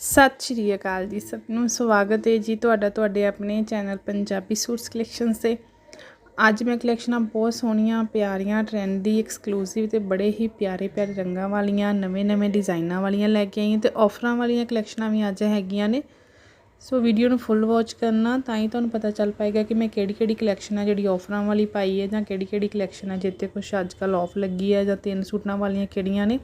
ਸਤਿ ਸ਼੍ਰੀ ਅਕਾਲ ਜੀ ਸਭ ਨੂੰ, ਸਵਾਗਤ ਹੈ ਜੀ ਤੁਹਾਡਾ, ਤੁਹਾਡੇ ਆਪਣੇ ਚੈਨਲ ਪੰਜਾਬੀ ਸੂਟਸ ਕਲੈਕਸ਼ਨਸ ਤੇ। ਅੱਜ ਮੈਂ ਕਲੈਕਸ਼ਨਾਂ ਬਹੁਤ ਸੋਹਣੀਆਂ, ਪਿਆਰੀਆਂ ਟ੍ਰੈਂਡੀ ਐਕਸਕਲੂਸਿਵ ਤੇ ਬੜੇ ਹੀ ਪਿਆਰੇ ਪਿਆਰੇ ਰੰਗਾਂ ਵਾਲੀਆਂ ਨਵੇਂ-ਨਵੇਂ ਡਿਜ਼ਾਈਨਾਂ ਵਾਲੀਆਂ ਲੈ ਕੇ ਆਈ ਹਾਂ ਤੇ ਆਫਰਾਂ ਵਾਲੀਆਂ ਕਲੈਕਸ਼ਨਾਂ ਵੀ ਅੱਜ ਹੈਗੀਆਂ ਨੇ। ਸੋ ਵੀਡੀਓ ਨੂੰ ਫੁੱਲ ਵਾਚ ਕਰਨਾ, ਤਾਂ ਹੀ ਤੁਹਾਨੂੰ ਪਤਾ ਚੱਲ ਪਾਏਗਾ ਕਿ ਮੈਂ ਕਿਹੜੀ ਕਿਹੜੀ ਕਲੈਕਸ਼ਨ ਹੈ ਜਿਹੜੀ ਆਫਰਾਂ ਵਾਲੀ ਪਾਈ ਹੈ ਜਾਂ ਕਿਹੜੀ ਕਿਹੜੀ ਕਲੈਕਸ਼ਨ ਹੈ ਜਿੱਤੇ ਕੁਝ ਅੱਜ ਕੱਲ ਆਫ ਲੱਗੀ ਹੈ ਜਾਂ ਤਿੰਨ ਸੂਟਾਂ ਵਾਲੀਆਂ ਕਿਹੜੀਆਂ ਨੇ।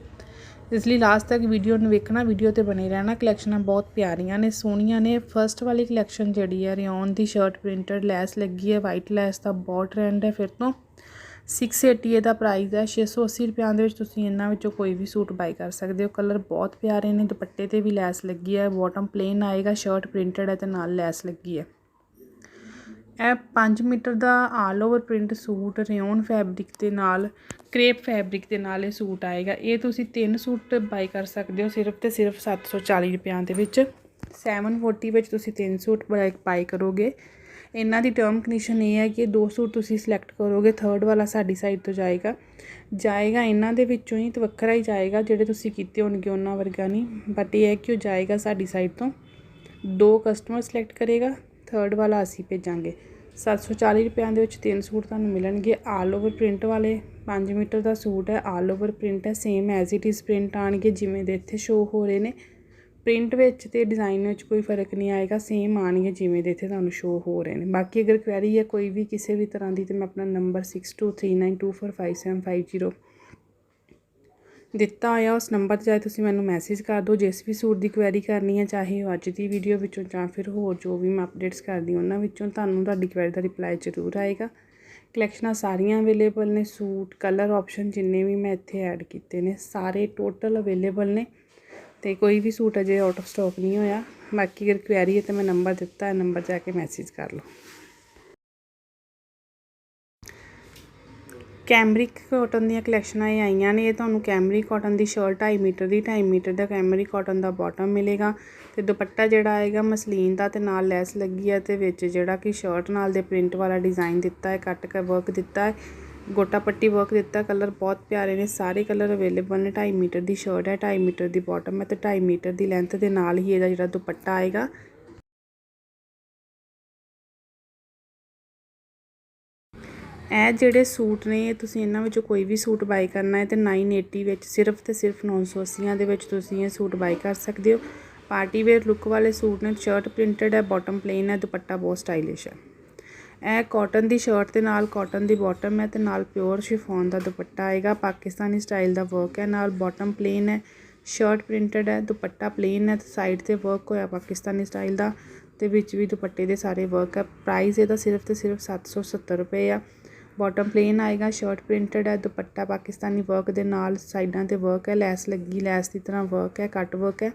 ਇਸ ਲਈ ਲਾਸਟ ਤੱਕ ਵੀਡੀਓ ਨੂੰ ਵੇਖਣਾ ਵੀਡੀਓ ਤੇ ਬਣੇ ਰਹਿਣਾ। ਕਲੈਕਸ਼ਨਾਂ ਬਹੁਤ ਪਿਆਰੀਆਂ ਨੇ, ਸੋਹਣੀਆਂ ਨੇ। ਫਰਸਟ ਵਾਲੀ ਕਲੈਕਸ਼ਨ ਜਿਹੜੀ ਹੈ, ਰਿਓਨ ਦੀ ਸ਼ਰਟ ਪ੍ਰਿੰਟਡ ਲੈਸ ਲੱਗੀ ਹੈ ਵਾਈਟ ਲੈਸ ਦਾ ਬਹੁਤ ਟ੍ਰੈਂਡ ਹੈ ਫਿਰ ਤੋਂ। 680 ਦਾ ਪ੍ਰਾਈਸ ਹੈ 680 ਰੁਪਿਆਂ ਦੇ ਵਿੱਚ ਤੁਸੀਂ ਇਹਨਾਂ ਵਿੱਚੋਂ ਕੋਈ ਵੀ ਸੂਟ ਬਾਈ ਕਰ ਸਕਦੇ ਹੋ। ਕਲਰ ਬਹੁਤ ਪਿਆਰੇ ਨੇ, ਦੁਪੱਟੇ ਤੇ ਵੀ ਲੈਸ ਲੱਗੀ ਹੈ ਬਾਟਮ ਪਲੇਨ ਆਏਗਾ ਸ਼ਰਟ ਪ੍ਰਿੰਟਡ ਹੈ ਤੇ ਨਾਲ ਲੈਸ ਲੱਗੀ ਹੈ। ਇਹ ਪੰਜ ਮੀਟਰ ਦਾ all over print suit rayon fabric ਦੇ ਨਾਲ ਕਰੇਪ ਫੈਬਰਿਕ ਦੇ ਨਾਲ ਇਹ ਸੂਟ ਆਏਗਾ। ਇਹ ਤੁਸੀਂ ਤਿੰਨ ਸੂਟ ਬਾਈ ਕਰ ਸਕਦੇ ਹੋ ਸਿਰਫ ਤੇ ਸਿਰਫ 740 ਰੁਪਿਆਂ ਦੇ ਵਿੱਚ। 740 ਵਿੱਚ ਤੁਸੀਂ ਤਿੰਨ ਸੂਟ ਬਾਈ ਕਰੋਗੇ। ਇਹਨਾਂ ਦੀ ਟਰਮ ਕੰਡੀਸ਼ਨ ਇਹ ਹੈ ਕਿ ਦੋ ਸੂਟ ਤੁਸੀਂ ਸਿਲੈਕਟ ਕਰੋਗੇ ਥਰਡ ਵਾਲਾ ਸਾਡੀ ਸਾਈਡ ਤੋਂ ਜਾਏਗਾ। ਜਾਏਗਾ ਇਹਨਾਂ ਦੇ ਵਿੱਚੋਂ ਹੀ ਤੇ ਵੱਖਰਾ ਹੀ ਜਾਏਗਾ, ਜਿਹੜੇ ਤੁਸੀਂ ਕੀਤੇ ਹੋਣਗੇ ਉਹਨਾਂ ਵਰਗਾ ਨਹੀਂ ਬਟ ਇਹ ਹੈ ਕਿ ਉਹ ਜਾਏਗਾ ਸਾਡੀ ਸਾਈਡ ਤੋਂ। ਦੋ ਕਸਟਮਰ ਸਿਲੈਕਟ ਕਰੇਗਾ। ਥਰਡ ਵਾਲਾ ਅਸੀਂ ਭੇਜਾਂਗੇ। 740 ਰੁਪਿਆਂ ਦੇ ਵਿੱਚ ਤਿੰਨ ਸੂਟ ਤੁਹਾਨੂੰ ਮਿਲਣਗੇ। ਆਲ ਓਵਰ ਪ੍ਰਿੰਟ ਵਾਲੇ 5 ਮੀਟਰ ਦਾ ਸੂਟ ਹੈ। ਆਲ ਓਵਰ ਪ੍ਰਿੰਟ ਹੈ। Same as it is print ਆਣਗੇ ਜਿਵੇਂ ਦੇ ਇੱਥੇ ਸ਼ੋ ਹੋ ਰਹੇ ਨੇ। ਪ੍ਰਿੰਟ ਵਿੱਚ ਤੇ ਡਿਜ਼ਾਈਨ ਵਿੱਚ ਕੋਈ ਫ਼ਰਕ ਨਹੀਂ ਆਏਗਾ। ਸੇਮ ਆਣਗੇ ਜਿਵੇਂ ਦੇ ਇੱਥੇ ਤੁਹਾਨੂੰ ਸ਼ੋ ਹੋ ਰਹੇ ਨੇ। ਬਾਕੀ ਅਗਰ ਕੁਐਰੀ ਹੈ ਕੋਈ ਵੀ ਕਿਸੇ ਵੀ ਤਰ੍ਹਾਂ ਦੀ ਤੇ ਮੈਂ ਆਪਣਾ ਨੰਬਰ 6239245750 ਦਿੱਤਾ ਹੋਇਆ ਉਸ ਨੰਬਰ 'ਤੇ ਜਾਏ ਤੁਸੀਂ ਮੈਨੂੰ ਮੈਸੇਜ ਕਰ ਦਿਓ, ਜਿਸ ਵੀ ਸੂਟ ਦੀ ਕੁਐਰੀ ਕਰਨੀ ਹੈ ਚਾਹੇ ਉਹ ਅੱਜ ਦੀ ਵੀਡੀਓ ਵਿੱਚੋਂ ਜਾਂ ਫਿਰ ਹੋਰ ਜੋ ਵੀ ਮੈਂ ਅਪਡੇਟਸ ਕਰਦੀ ਉਹਨਾਂ ਵਿੱਚੋਂ, ਤੁਹਾਨੂੰ ਤੁਹਾਡੀ ਕੁਐਰੀ ਦਾ ਰਿਪਲਾਈ ਜ਼ਰੂਰ ਆਏਗਾ। ਕਲੈਕਸ਼ਨਾਂ ਸਾਰੀਆਂ ਅਵੇਲੇਬਲ ਨੇ, ਸੂਟ ਕਲਰ ਆਪਸ਼ਨ ਜਿੰਨੇ ਵੀ ਮੈਂ ਇੱਥੇ ਐਡ ਕੀਤੇ ਨੇ, ਸਾਰੇ ਟੋਟਲ ਅਵੇਲੇਬਲ ਨੇ। ਤੇ ਕੋਈ ਵੀ ਸੂਟ ਅਜੇ ਆਊਟ ਆਫ ਸਟਾਕ ਨਹੀਂ ਹੋਇਆ, ਬਾਕੀ ਅਗਰ ਕੁਐਰੀ ਹੈ ਤਾਂ ਮੈਂ ਨੰਬਰ ਦਿੱਤਾ ਹੈ ਨੰਬਰ ਜਾ ਕੇ ਮੈਸੇਜ ਕਰ ਲਓ। ਕੈਮਰਿਕ ਕੋਟਨ ਦੀਆਂ ਕਲੈਕਸ਼ਨਾਂ ਇਹ ਆਈਆਂ ਨੇ। ਇਹ ਤੁਹਾਨੂੰ ਕੈਮਰਿਕ ਕੋਟਨ ਦੀ ਸ਼ਰਟ 2.5 ਮੀਟਰ ਦੀ 2.5 ਮੀਟਰ ਦਾ ਕੈਮਰਿਕ ਕੋਟਨ ਦਾ ਬਾਟਮ ਮਿਲੇਗਾ ਤੇ ਦੁਪੱਟਾ ਜਿਹੜਾ ਆਏਗਾ ਮਸਲੀਨ ਦਾ ਤੇ ਨਾਲ ਲੈਸ ਲੱਗੀ ਹੈ ਤੇ ਵਿੱਚ ਜਿਹੜਾ ਕਿ ਸ਼ਰਟ ਨਾਲ ਦੇ ਪ੍ਰਿੰਟ ਵਾਲਾ ਡਿਜ਼ਾਈਨ ਦਿੱਤਾ ਹੈ ਕੱਟ ਕੇ ਵਰਕ ਦਿੱਤਾ ਹੈ, ਗੋਟਾ ਪੱਟੀ ਵਰਕ ਦਿੱਤਾ ਕਲਰ ਬਹੁਤ ਪਿਆਰੇ ਨੇ, ਸਾਰੇ ਕਲਰ ਅਵੇਲੇਬਲ ਨੇ। 2.5 ਮੀਟਰ ਦੀ ਸ਼ਰਟ ਹੈ 2.5 ਮੀਟਰ ਦੀ ਬਾਟਮ ਹੈ ਤੇ 2.5 ਮੀਟਰ ਦੀ ਲੈਂਥ ਦੇ ਨਾਲ ਹੀ ਇਹਦਾ ਜਿਹੜਾ ਦੁਪੱਟਾ ਆਏਗਾ ਇਹ ਜਿਹੜੇ ਸੂਟ ਨੇ ਇਹ ਤੁਸੀਂ ਇਹਨਾਂ ਵਿੱਚੋਂ ਕੋਈ ਵੀ ਸੂਟ ਬਾਈ ਕਰਨਾ ਹੈ ਤੇ 980 ਵਿੱਚ ਸਿਰਫ ਤੇ ਸਿਰਫ 980 ਦੇ ਵਿੱਚ ਤੁਸੀਂ ਇਹ ਸੂਟ ਬਾਈ ਕਰ ਸਕਦੇ ਹੋ। ਪਾਰਟੀ ਵੇਅਰ ਲੁੱਕ ਵਾਲੇ ਸੂਟ ਨੇ ਸ਼ਰਟ ਪ੍ਰਿੰਟਡ ਹੈ ਬਾਟਮ ਪਲੇਨ ਹੈ, ਦੁਪੱਟਾ ਬਹੁਤ ਸਟਾਈਲਿਸ਼ ਹੈ। ਇਹ ਕਾਟਨ ਦੀ ਸ਼ਰਟ ਦੇ ਨਾਲ ਕਾਟਨ ਦੀ ਬਾਟਮ ਹੈ ਤੇ ਨਾਲ ਪਿਓਰ ਸ਼ਿਫੋਨ ਦਾ ਦੁਪੱਟਾ ਆਏਗਾ, ਪਾਕਿਸਤਾਨੀ ਸਟਾਈਲ ਦਾ ਵਰਕ ਹੈ, ਨਾਲ ਬਾਟਮ ਪਲੇਨ ਹੈ ਸ਼ਰਟ ਪ੍ਰਿੰਟਡ ਹੈ, ਦੁਪੱਟਾ ਪਲੇਨ ਹੈ ਤੇ ਸਾਈਡ ਤੇ ਵਰਕ ਹੋਇਆ ਪਾਕਿਸਤਾਨੀ ਸਟਾਈਲ ਦਾ ਤੇ ਵਿੱਚ ਵੀ ਦੁਪੱਟੇ ਦੇ ਸਾਰੇ ਵਰਕ ਹੈ। ਪ੍ਰਾਈਸ ਇਹਦਾ ਸਿਰਫ ਤੇ ਸਿਰਫ 770 ਰੁਪਏ ਆ। ਬੋਟਮ ਪਲੇਨ ਆਏਗਾ ਸ਼ਰਟ ਪ੍ਰਿੰਟਡ ਹੈ, ਦੁਪੱਟਾ ਪਾਕਿਸਤਾਨੀ ਵਰਕ ਦੇ ਨਾਲ ਸਾਈਡਾਂ ਤੇ ਵਰਕ ਹੈ, ਲੈਸ ਲੱਗੀ, ਲੈਸ ਦੀ ਤਰ੍ਹਾਂ ਵਰਕ ਹੈ ਕੱਟ ਵਰਕ ਹੈ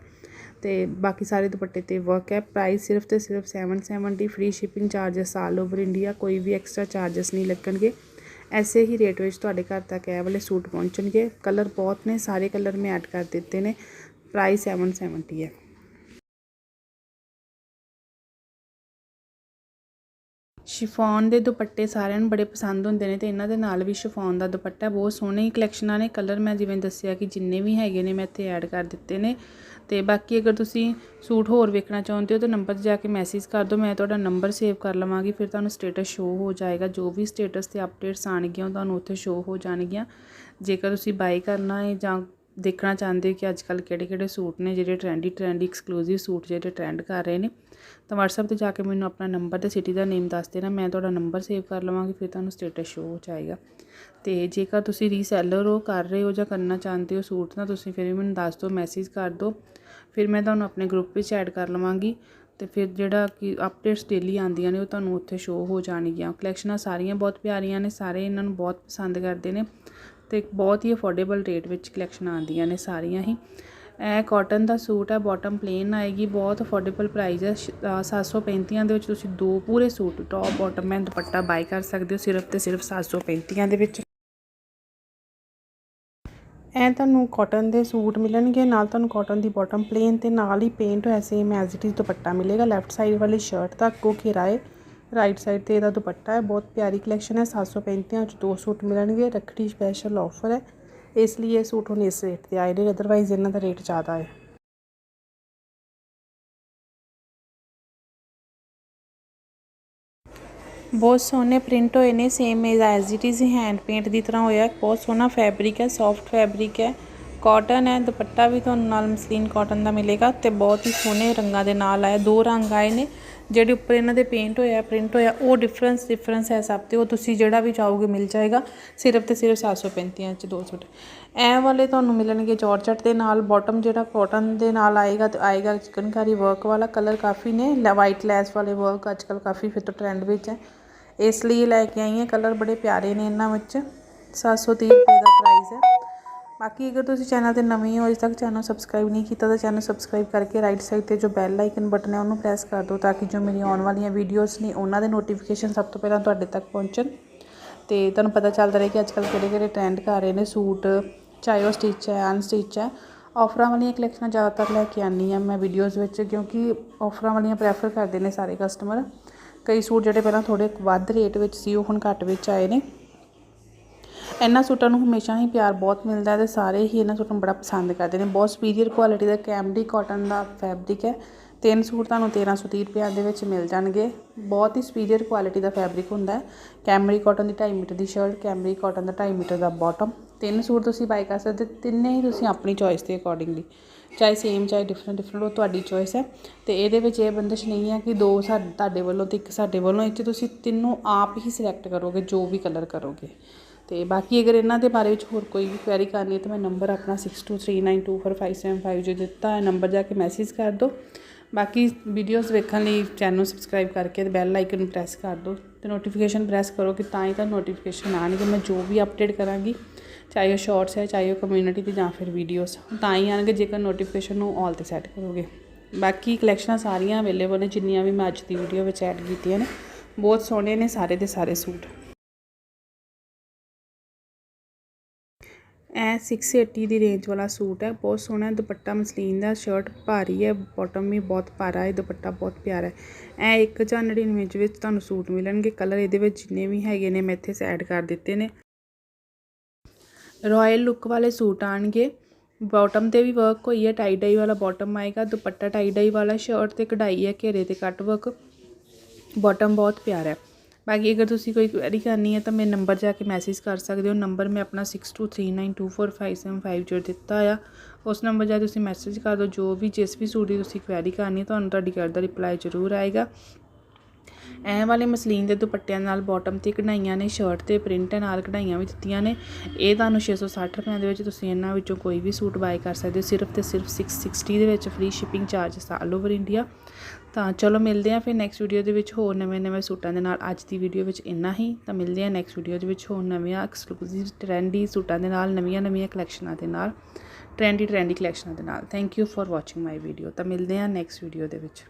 ਤੇ ਬਾਕੀ ਸਾਰੇ ਦੁਪੱਟੇ ਤੇ ਵਰਕ ਹੈ। ਪ੍ਰਾਈਸ ਸਿਰਫ ਤੇ ਸਿਰਫ 770 free shipping charges all over India ਕੋਈ ਵੀ ਐਕਸਟਰਾ ਚਾਰजेस ਨਹੀਂ ਲੱਗਣਗੇ। ਐਸੇ ਹੀ ਰੇਟ ਵਿੱਚ ਤੁਹਾਡੇ ਘਰ ਤੱਕ ਇਹ ਵਾਲੇ ਸੂਟ ਪਹੁੰਚਣਗੇ। ਕਲਰ ਬਹੁਤ ਨੇ, ਸਾਰੇ ਕਲਰ ਮੈਂ ਐਡ ਕਰ ਦਿੱਤੇ ਨੇ। ਪ੍ਰਾਈਸ 770 ਹੈ। ਸ਼ਿਫੋਨ ਦੇ ਦੁਪੱਟੇ ਸਾਰਿਆਂ ਨੂੰ ਬੜੇ ਪਸੰਦ ਹੁੰਦੇ ਨੇ ਤੇ ਇਹਨਾਂ ਦੇ ਨਾਲ ਵੀ ਸ਼ਿਫੋਨ ਦਾ ਦੁਪੱਟਾ ਬਹੁਤ ਸੋਹਣੇ ਕਲੈਕਸ਼ਨਾਂ ਨੇ ਕਲਰ ਮੈਂ ਜਿਵੇਂ ਦੱਸਿਆ ਕਿ ਜਿੰਨੇ ਵੀ ਹੈਗੇ ਨੇ ਮੈਂ ਇੱਥੇ ਐਡ ਕਰ ਦਿੱਤੇ ਨੇ। ਤੇ ਬਾਕੀ ਅਗਰ ਤੁਸੀਂ ਸੂਟ ਹੋਰ ਵੇਖਣਾ ਚਾਹੁੰਦੇ ਹੋ ਤਾਂ ਨੰਬਰ 'ਤੇ ਜਾ ਕੇ ਮੈਸੇਜ ਕਰ ਦਿਓ, ਮੈਂ ਤੁਹਾਡਾ ਨੰਬਰ ਸੇਵ ਕਰ ਲਵਾਂਗੀ, ਫਿਰ ਤੁਹਾਨੂੰ ਸਟੇਟਸ ਸ਼ੋ ਹੋ ਜਾਏਗਾ। ਜੋ ਵੀ ਸਟੇਟਸ ਤੇ ਅਪਡੇਟਸ ਆਣਗੀਆਂ ਤੁਹਾਨੂੰ ਉੱਥੇ ਸ਼ੋ ਹੋ ਜਾਣਗੀਆਂ। ਜੇਕਰ ਤੁਸੀਂ ਬਾਈ ਕਰਨਾ ਹੈ ਜਾਂ ਦੇਖਣਾ ਚਾਹੁੰਦੇ ਹੋ ਕਿ ਅੱਜ ਕੱਲ ਕਿਹੜੇ ਕਿਹੜੇ ਸੂਟ ਨੇ ਜਿਹੜੇ ਟ੍ਰੈਂਡੀ ਟ੍ਰੈਂਡੀ ਐਕਸਕਲੂਸਿਵ ਸੂਟ ਜਿਹੜੇ ਟ੍ਰੈਂਡ ਕਰ ਰਹੇ ਨੇ। ਤਾਂ WhatsApp ਤੇ ਜਾ ਕੇ ਮੈਨੂੰ ਆਪਣਾ ਨੰਬਰ ਤੇ ਸਿਟੀ ਦਾ ਨੇਮ ਦੱਸ ਦੇਣਾ, ਮੈਂ ਤੁਹਾਡਾ ਨੰਬਰ ਸੇਵ ਕਰ ਲਵਾਂਗੀ, ਫਿਰ ਤੁਹਾਨੂੰ ਸਟੇਟਸ ਸ਼ੋ ਹੋ ਜਾਏਗਾ। ਤੇ ਜੇਕਰ ਤੁਸੀਂ ਰੀਸੈਲਰ ਹੋ, ਕਰ ਰਹੇ ਹੋ ਜਾਂ ਕਰਨਾ ਚਾਹੁੰਦੇ ਹੋ ਸੂਟ, ਤਾਂ ਤੁਸੀਂ ਫਿਰ ਵੀ ਮੈਨੂੰ ਦੱਸ ਦਿਓ ਮੈਸੇਜ ਕਰ ਦਿਓ। ਫਿਰ ਮੈਂ ਤੁਹਾਨੂੰ ਆਪਣੇ ਗਰੁੱਪ ਵਿੱਚ ਐਡ ਕਰ ਲਵਾਂਗੀ ਤੇ ਫਿਰ ਜਿਹੜਾ ਕਿ ਅਪਡੇਟਸ ਡੇਲੀ ਆਉਂਦੀਆਂ ਨੇ, ਉਹ ਤੁਹਾਨੂੰ ਉੱਥੇ ਸ਼ੋ ਹੋ ਜਾਣਗੀਆਂ। ਕਲੈਕਸ਼ਨਾਂ ਸਾਰੀਆਂ ਬਹੁਤ ਪਿਆਰੀਆਂ ਨੇ, ਸਾਰੇ ਇਹਨਾਂ ਨੂੰ ਬਹੁਤ ਪਸੰਦ ਕਰਦੇ ਨੇ। ਤੇ ਬਹੁਤ ਹੀ ਅਫੋਰਡੇਬਲ ਰੇਟ ਵਿੱਚ ਕਲੈਕਸ਼ਨ ਆਉਂਦੀਆਂ ਨੇ ਸਾਰੀਆਂ ਹੀ। ਇਹ ਕਾਟਨ ਦਾ ਸੂਟ ਹੈ ਬਾਟਮ ਪਲੇਨ ਆਏਗੀ, ਬਹੁਤ ਅਫੋਰਡੇਬਲ ਪ੍ਰਾਈਸ ਹੈ। 735 ਦੇ ਵਿੱਚ ਤੁਸੀਂ ਦੋ ਪੂਰੇ suit top bottom and dupatta buy ਕਰ ਸਕਦੇ ਹੋ ਸਿਰਫ ਤੇ ਸਿਰਫ 735 ਦੇ ਵਿੱਚ। ਇਹ ਤੁਹਾਨੂੰ ਕਾਟਨ ਦੇ ਸੂਟ ਮਿਲਣਗੇ, ਨਾਲ ਤੁਹਾਨੂੰ ਕਾਟਨ ਦੀ ਬਾਟਮ ਪਲੇਨ ਤੇ ਨਾਲ ਹੀ ਪੇਂਟ ਹੋਇਆ same as it is dupatta ਮਿਲੇਗਾ। ਲੈਫਟ ਸਾਈਡ ਵਾਲੀ ਸ਼ਰਟ ਦਾ ਕੋ ਘੇਰਾਏ ਰਾਈਟ ਸਾਈਡ ਤੇ ਇਹਦਾ ਦੁਪੱਟਾ ਹੈ, ਬਹੁਤ ਪਿਆਰੀ ਕਲੈਕਸ਼ਨ ਹੈ 735 ਚ ਦੋ ਸੂਟ ਮਿਲਣਗੇ, ਰੱਖੜੀ ਸਪੈਸ਼ਲ ਆਫਰ ਹੈ। ਇਸ ਲਈ ਇਹ ਸੂਟ ਹੁਣ ਇਸ ਰੇਟ ਤੇ ਆਏ ਨੇ ਅਦਰਵਾਈਜ਼ ਇਹਨਾਂ ਦਾ ਰੇਟ ਜ਼ਿਆਦਾ ਹੈ। ਬਹੁਤ ਸੋਹਣੇ ਪ੍ਰਿੰਟ ਹੋਏ ਨੇ same as it is hand paint ਦੀ ਤਰ੍ਹਾਂ ਹੋਇਆ, ਬਹੁਤ ਸੋਹਣਾ ਫੈਬਰਿਕ ਹੈ ਸੌਫਟ ਫੈਬਰਿਕ ਹੈ। ਕਾਟਨ ਹੈ, ਦੁਪੱਟਾ ਵੀ ਤੁਹਾਨੂੰ ਨਾਲ ਮਸਲੀਨ ਕਾਟਨ ਦਾ ਮਿਲੇਗਾ, ਤੇ ਬਹੁਤ ਹੀ ਸੋਹਣੇ ਰੰਗਾਂ ਦੇ ਨਾਲ ਆਇਆ, ਦੋ ਰੰਗ ਆਏ ਨੇ। ਜਿਹੜੇ ਉੱਪਰ ਇਹਨਾਂ ਦੇ ਪੇਂਟ ਹੋਇਆ ਪ੍ਰਿੰਟ ਹੋਇਆ, ਉਹ ਡਿਫਰੈਂਸ ਡਿਫਰੈਂਸ ਹੈ ਸਭ ਤੇ। ਉਹ ਤੁਸੀਂ ਜਿਹੜਾ ਵੀ ਚਾਹੋਗੇ ਮਿਲ ਜਾਏਗਾ। ਸਿਰਫ ਤੇ ਸਿਰਫ 735 ਚ ਦੋ ਸੂਟ। ਐ ਵਾਲੇ ਤੁਹਾਨੂੰ ਮਿਲਣਗੇ ਜਾਰਜਟ ਦੇ ਨਾਲ। ਬਾਟਮ ਜਿਹੜਾ ਕਾਟਨ ਦੇ ਨਾਲ ਆਏਗਾ ਤੇ ਆਏਗਾ ਚਿਕਨਕਾਰੀ ਵਰਕ ਵਾਲਾ। ਕਲਰ ਕਾਫੀ ਨੇ। ਵਾਈਟ ਲੈਸ ਵਾਲੇ ਵਰਕ ਅੱਜ ਕੱਲ ਕਾਫੀ ਤੋਂ ਟ੍ਰੈਂਡ ਵਿੱਚ ਹੈ। ਇਸ ਲਈ ਲੈ ਕੇ ਆਈ ਹਾਂ। ਕਲਰ ਬੜੇ ਪਿਆਰੇ ਨੇ ਇਹਨਾਂ ਵਿੱਚ। 730 ਰੁਪਏ ਦਾ ਪ੍ਰਾਈਸ ਹੈ। ਬਾਕੀ ਅਗਰ ਤੁਸੀਂ ਚੈਨਲ ਤੇ ਨਵੇਂ ਹੋ, ਅਜੇ ਤੱਕ ਚੈਨਲ ਸਬਸਕ੍ਰਾਈਬ ਨਹੀਂ ਕੀਤਾ, ਤਾਂ ਚੈਨਲ ਸਬਸਕ੍ਰਾਈਬ ਕਰਕੇ ਰਾਈਟ ਸਾਈਡ ਤੇ ਜੋ ਬੈਲ ਆਈਕਨ ਬਟਨ ਹੈ, ਉਹਨੂੰ ਪ੍ਰੈਸ ਕਰ ਦਿਓ ਤਾਂ ਕਿ ਜੋ ਮੇਰੀ ਆਉਣ ਵਾਲੀਆਂ ਵੀਡੀਓਜ਼ ਨੇ, ਉਹਨਾਂ ਦੇ ਨੋਟੀਫਿਕੇਸ਼ਨ ਸਭ ਤੋਂ ਪਹਿਲਾਂ ਤੁਹਾਡੇ ਤੱਕ ਪਹੁੰਚਣ। ਤੇ ਤੁਹਾਨੂੰ ਪਤਾ ਚੱਲਦਾ ਰਹੇ ਕਿ ਅੱਜ ਕੱਲ੍ਹ ਕਿਹੜੇ ਕਿਹੜੇ ਟ੍ਰੈਂਡ ਕਰ ਰਹੇ ਨੇ, ਸੂਟ, ਚਾਹੇ ਉਹ ਸਟਿਚ ਹੈ ਅਨਸਟਿਚ ਹੈ। ਆਫਰਾਂ ਵਾਲੀਆਂ ਕਲੈਕਸ਼ਨਾਂ ਜ਼ਿਆਦਾਤਰ ਲੈ ਕੇ ਆਨੀ ਆ ਮੈਂ ਵੀਡੀਓਜ਼ ਵਿੱਚ, ਕਿਉਂਕਿ ਆਫਰਾਂ ਵਾਲੀਆਂ ਪ੍ਰੈਫਰ ਕਰਦੇ ਨੇ ਸਾਰੇ ਕਸਟਮਰ ਕਈ ਸੂਟ ਜਿਹੜੇ ਪਹਿਲਾਂ ਥੋੜੇ ਵੱਧ ਰੇਟ ਵਿੱਚ ਸੀ, ਉਹ ਹੁਣ ਘੱਟ ਵਿੱਚ ਆਏ ਨੇ। ਇਹਨਾਂ ਸੂਟਾਂ ਨੂੰ ਹਮੇਸ਼ਾ ਹੀ ਪਿਆਰ ਬਹੁਤ ਮਿਲਦਾ ਹੈ ਤੇ ਸਾਰੇ ਹੀ ਇਹਨਾਂ ਸੂਟਾਂ ਨੂੰ ਬੜਾ ਪਸੰਦ ਕਰਦੇ ਨੇ। ਬਹੁਤ ਸੁਪੀਰੀਅਰ ਕੁਆਲਿਟੀ ਦਾ ਕੈਮਡੀ ਕਾਟਨ ਦਾ ਫੈਬਰਿਕ ਹੈ। ਤਿੰਨ ਸੂਟ ਤੁਹਾਨੂੰ 1330 ਰੁਪਏ ਦੇ ਵਿੱਚ ਮਿਲ ਜਾਣਗੇ। ਬਹੁਤ ਹੀ ਸੁਪੀਰੀਅਰ ਕੁਆਲਿਟੀ ਦਾ ਫੈਬਰਿਕ ਹੁੰਦਾ ਹੈ। ਕੈਮਰੀ ਕਾਟਨ ਦੀ 2.5 ਮੀਟਰ ਦੀ ਸ਼ਰਟ ਕੈਮਰੀ ਕਾਟਨ ਦਾ 2.5 ਮੀਟਰ ਦਾ ਬਾਟਮ ਤਿੰਨ ਸੂਟ ਤੁਸੀਂ ਬਾਈ ਕਰ ਸਕਦੇ, ਤਿੰਨੇ ਹੀ ਤੁਸੀਂ ਆਪਣੀ ਚੋਇਸ ਦੇ ਅਕੋਰਡਿੰਗਲੀ ਚਾਹੇ ਸੇਮ ਚਾਹੇ ਡਿਫਰੈਂਟ ਡਿਫਰੈਂਟ ਉਹ ਤੁਹਾਡੀ ਚੋਇਸ ਹੈ। ਤੇ ਇਹਦੇ ਵਿੱਚ ਇਹ ਬੰਦਸ਼ ਨਹੀਂ ਹੈ ਕਿ ਦੋ ਸਾਡੇ ਤੁਹਾਡੇ ਵੱਲੋਂ ਤੇ ਇੱਕ ਸਾਡੇ ਵੱਲੋਂ, ਇਹ 'ਚ ਤੁਸੀਂ ਤਿੰਨੋਂ ਆਪ ਹੀ ਸਿਲੈਕਟ ਕਰੋਗੇ, ਜੋ ਵੀ ਕਲਰ ਕਰੋਗੇ। ਅਤੇ ਬਾਕੀ ਅਗਰ ਇਹਨਾਂ ਦੇ ਬਾਰੇ ਵਿੱਚ ਹੋਰ ਕੋਈ ਵੀ ਕੁਐਰੀ ਕਰਨੀ ਹੈ ਤਾਂ ਮੈਂ ਨੰਬਰ ਆਪਣਾ 6239245575 ਜੋ ਦਿੱਤਾ ਹੈ ਨੰਬਰ ਜਾ ਕੇ ਮੈਸੇਜ ਕਰ ਦਿਓ। ਬਾਕੀ ਵੀਡੀਓਜ਼ ਵੇਖਣ ਲਈ ਚੈਨਲ ਨੂੰ ਸਬਸਕ੍ਰਾਈਬ ਕਰਕੇ ਤੇ ਬੈਲ ਆਈਕਨ ਨੂੰ ਪ੍ਰੈਸ ਕਰ ਦਿਓ ਤੇ ਨੋਟੀਫਿਕੇਸ਼ਨ ਪ੍ਰੈਸ ਕਰੋ ਕਿ ਤਾਂ ਹੀ ਤਾਂ ਨੋਟੀਫਿਕੇਸ਼ਨ ਆਣਗੇ। ਮੈਂ ਜੋ ਵੀ ਅਪਡੇਟ ਕਰਾਂਗੀ, ਚਾਹੇ ਉਹ ਸ਼ਾਰਟਸ ਹੈ, ਚਾਹੇ ਉਹ ਕਮਿਊਨਿਟੀ ਤੇ ਜਾਂ ਫਿਰ ਵੀਡੀਓਜ਼ ਤਾਂ ਹੀ ਆਣਗੇ ਜੇਕਰ ਨੋਟੀਫਿਕੇਸ਼ਨ ਨੂੰ ਆਲ ਤੇ ਸੈੱਟ ਕਰੋਗੇ। ਬਾਕੀ ਕਲੈਕਸ਼ਨਾਂ ਸਾਰੀਆਂ ਅਵੇਲੇਬਲ ਨੇ, ਜਿੰਨੀਆਂ ਵੀ ਮੈਂ ਅੱਜ ਦੀ ਵੀਡੀਓ ਵਿੱਚ ਐਡ ਕੀਤੀਆਂ ਨੇ, ਬਹੁਤ ਸੋਹਣੇ ਨੇ ਸਾਰੇ ਦੇ ਸਾਰੇ ਸੂਟ। ਇਹ 680 ਦੀ ਰੇਂਜ ਵਾਲਾ ਸੂਟ ਹੈ ਬਹੁਤ ਸੋਹਣਾ ਦੁਪੱਟਾ ਮਸਲੀਨ ਦਾ, ਸ਼ਰਟ ਭਾਰੀ ਹੈ ਬਾਟਮ ਵੀ ਬਹੁਤ ਭਾਰਾ ਹੈ ਦੁਪੱਟਾ ਬਹੁਤ ਪਿਆਰਾ ਹੈ ਇਹ 1099 ਵਿੱਚ ਤੁਹਾਨੂੰ ਸੂਟ ਮਿਲਣਗੇ, ਕਲਰ ਇਹਦੇ ਵਿੱਚ ਜਿੰਨੇ ਵੀ ਹੈਗੇ ਨੇ ਮੈਂ ਇੱਥੇ ਐਡ ਕਰ ਦਿੱਤੇ ਨੇ। ਰਾਇਲ ਲੁੱਕ ਵਾਲੇ ਸੂਟ ਆਣਗੇ ਬਾਟਮ ਤੇ ਵੀ ਵਰਕ ਹੋਈ ਹੈ ਟਾਈ ਡਾਈ ਵਾਲਾ ਬਾਟਮ ਆਏਗਾ, ਦੁਪੱਟਾ ਟਾਈ ਡਾਈ ਵਾਲਾ ਸ਼ਰਟ ਤੇ ਕਢਾਈ ਹੈ ਘੇਰੇ ਤੇ ਕੱਟ ਵਰਕ ਬਾਟਮ ਬਹੁਤ ਪਿਆਰਾ ਹੈ ਬਾਕੀ ਅਗਰ ਤੁਸੀਂ ਕੋਈ ਕੁਐਰੀ ਕਰਨੀ ਹੈ ਤਾਂ ਮੇਰੇ ਨੰਬਰ ਜਾ ਕੇ ਮੈਸੇਜ ਕਰ ਸਕਦੇ ਹੋ। ਨੰਬਰ ਮੈਂ ਆਪਣਾ 6239245750 ਜੋ ਦਿੱਤਾ ਆ। ਉਸ ਨੰਬਰ ਜਾ ਤੁਸੀਂ ਮੈਸੇਜ ਕਰ ਦਿਓ। ਜੋ ਵੀ ਜਿਸ ਵੀ ਸੂਟ ਦੀ ਤੁਸੀਂ ਕੁਐਰੀ ਕਰਨੀ ਹੈ, ਤੁਹਾਨੂੰ ਤੁਹਾਡੀ ਗੱਲ ਦਾ ਰਿਪਲਾਈ ਜ਼ਰੂਰ ਆਏਗਾ। ਐ ਵਾਲੇ ਮਸਲੀਨ ਦੇ ਦੁਪੱਟਿਆਂ ਨਾਲ ਬਾਟਮ ਤੇ ਕਢਾਈਆਂ ਨੇ ਸ਼ਰਟ ਤੇ ਪ੍ਰਿੰਟ ਨਾਲ ਕਢਾਈਆਂ ਵੀ ਦਿੱਤੀਆਂ ਨੇ। ਇਹ ਤੁਹਾਨੂੰ 660 ਰੁਪਏ ਦੇ ਵਿੱਚ ਤੁਸੀਂ ਇਹਨਾਂ ਵਿੱਚੋਂ ਕੋਈ ਵੀ ਸੂਟ ਬਾਈ ਕਰ ਸਕਦੇ ਹੋ। ਸਿਰਫ ਤੇ ਸਿਰਫ 660 ਦੇ ਵਿੱਚ free shipping charges all over India ਤਾਂ ਚਲੋ ਮਿਲਦੇ ਹਾਂ ਫਿਰ ਨੈਕਸਟ ਵੀਡੀਓ ਦੇ ਵਿੱਚ ਹੋਰ ਨਵੇਂ-ਨਵੇਂ ਸੂਟਾਂ ਦੇ ਨਾਲ। ਅੱਜ ਦੀ ਵੀਡੀਓ ਵਿੱਚ ਇੰਨਾ ਹੀ। ਤਾਂ ਮਿਲਦੇ ਹਾਂ ਨੈਕਸਟ ਵੀਡੀਓ ਦੇ ਵਿੱਚ ਹੋਰ ਨਵੀਆਂ ਐਕਸਕਲੂਸਿਵ ਟ੍ਰੈਂਡੀ ਸੂਟਾਂ ਦੇ ਨਾਲ ਨਵੀਆਂ-ਨਵੀਆਂ ਕਲੈਕਸ਼ਨਾਂ ਦੇ ਨਾਲ ਟ੍ਰੈਂਡੀ ਟ੍ਰੈਂਡੀ ਕਲੈਕਸ਼ਨਾਂ ਦੇ ਨਾਲ। Thank you for watching my video ਤਾਂ ਮਿਲਦੇ ਹਾਂ ਨੈਕਸਟ ਵੀਡੀਓ ਦੇ ਵਿੱਚ।